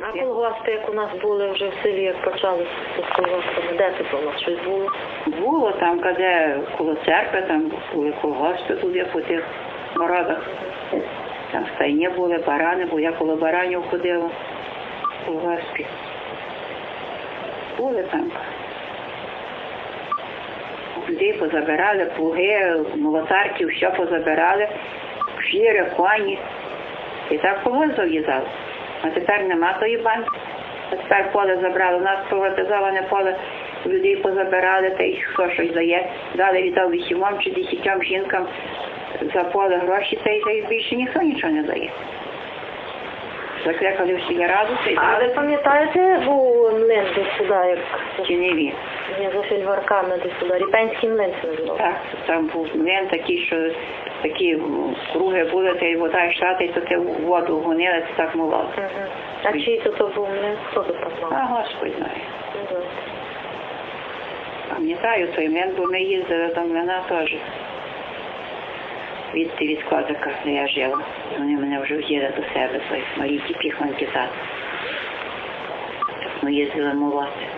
А колгоспи, як у нас були вже в селі, як почали з колгоспами, де це було? Щось було? Було там, де коло церкви, там були колгоспи туди по тих городах. Там стайні були, барани, бо я коло баранів ходила в колгоспі. Були там. Людей позабирали, плуги, молотарки, все позабирали, фіри, коні. І так колгосп зав'язали. А тепер нема тої банки. А тепер поле забрали. У нас приватизоване поле, людей позабирали, та й хто щось дає. Дали віддав вісімом чи десятьом жінкам за поле гроші, та й, більше ніхто нічого не дає. Закликали всі раду, та й А ви пам'ятаєте, був млин сюди, як тіневі. не за фільварками десь сюди, Ріпенський млин це називав. Так, там був млин такий, що такі круги були, та й вода йшла, та й то ти воду гонили, це так молоко. Угу. А чий то то був млин? Хто тут там А? Господь знає. Мгм. Пам'ятаю той млин, бо ми їздили до млина теж. Від від козака, де я жила. Вони мене вже взяли до себе, Марійки Піхоньки тат. Так ми їздили молоти.